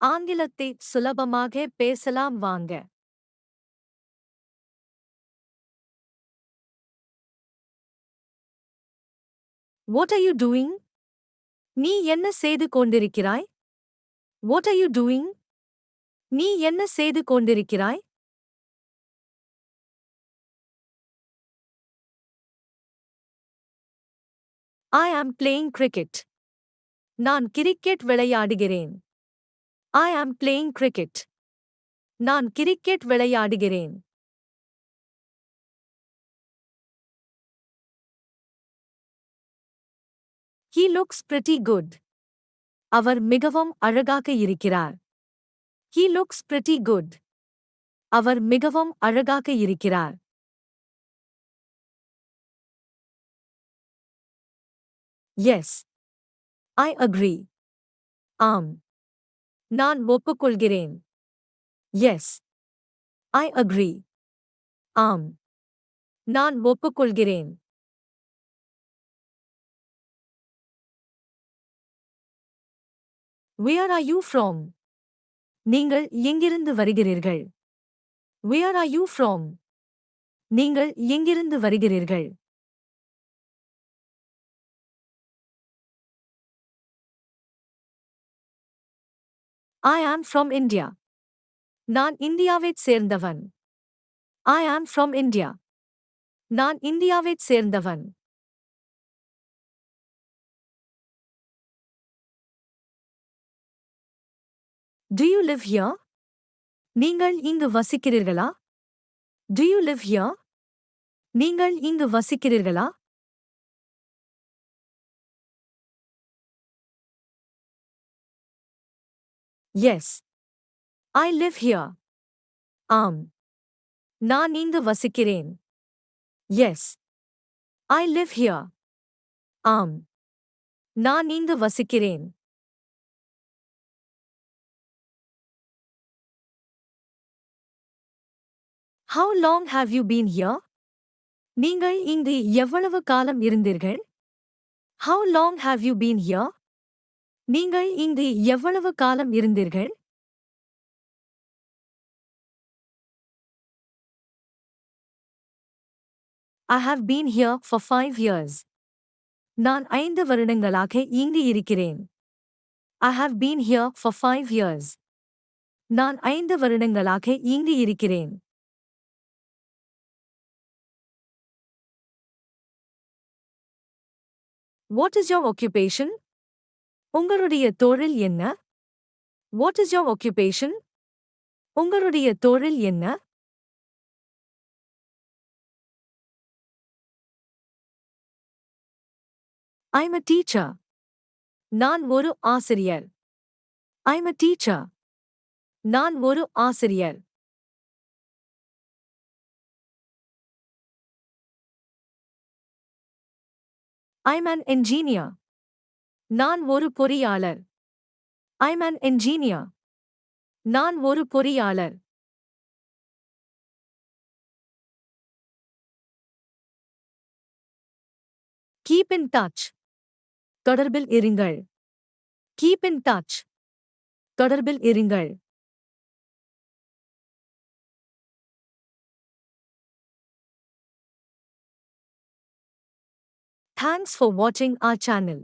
ஆங்கிலத்தை சுலபமாக பேசலாம் வாங்க வாட் ஆர் யூ டூயிங் நீ என்ன செய்து கொண்டிருக்கிறாய்? வாட் ஆர் யூ டூயிங் நீ என்ன செய்து கொண்டிருக்கிறாய்? ஐ ஆம் பிளேயிங் கிரிக்கெட் நான் கிரிக்கெட் விளையாடுகிறேன். ஐ ஆம் பிளேயிங் கிரிக்கெட் நான் கிரிக்கெட் விளையாடுகிறேன் ஹீ லுக்ஸ் பிரிட்டி குட் அவர் மிகவும் அழகாக இருக்கிறார் ஹீ லுக்ஸ் பிரிட்டி குட் அவர் மிகவும் அழகாக இருக்கிறார் எஸ் ஐ அக்ரி ஆம் நான் ஒப்புக்கொள்கிறேன். எஸ் ஐ அக்ரி ஆம். நான் ஒப்புக்கொள்கிறேன். Where are you from? நீங்கள் எங்கிருந்து வருகிறீர்கள்? Where are you from? நீங்கள் எங்கிருந்து வருகிறீர்கள்? ஐ ஆம் ஃப்ரம் இந்தியா நான் இந்தியாவைச் சேர்ந்தவன். ஐ ஆம் ஃப்ரம் இந்தியா நான் இந்தியாவைச் சேர்ந்தவன். Do you live here? நீங்கள் இங்கு வசிக்கிறீர்களா? Do you live here? நீங்கள் இங்கு வசிக்கிறீர்களா? எஸ் ஐ லிவ் ஹியர் ஆம் நான் இங்கு வசிக்கிறேன் எஸ் ஐ லிவ் ஹியர் ஆம் நான் இங்கு வசிக்கிறேன் how long have you been here நீங்கள் இங்கு எவ்வளவு காலம் இருந்தீர்கள் how long have you been here நீங்கள் இங்கு எவ்வளவு காலம் இருந்தீர்கள் I have been here for five years நான் ஐந்து வருடங்களாக இங்கு இருக்கிறேன் I have been here for five years நான் ஐந்து வருடங்களாக இங்கு இருக்கிறேன் வாட் இஸ் யோர் ஆக்குபேஷன் உங்களுடைய தொழில் என்ன வாட் இஸ் யோர் ஆக்குபேஷன் உங்களுடைய தொழில் என்ன ஐம் அ டீச்சர் நான் ஒரு ஆசிரியர் ஐம் அ டீச்சர் நான் ஒரு ஆசிரியர் ஐம் அன் இன்ஜீனியர் நான் ஒரு பொறியாளர். I'm an engineer. நான் ஒரு பொறியாளர். Keep in touch. தொடர்பில் இருங்கள். Keep in touch. தொடர்பில் இருங்கள். Thanks for watching our channel.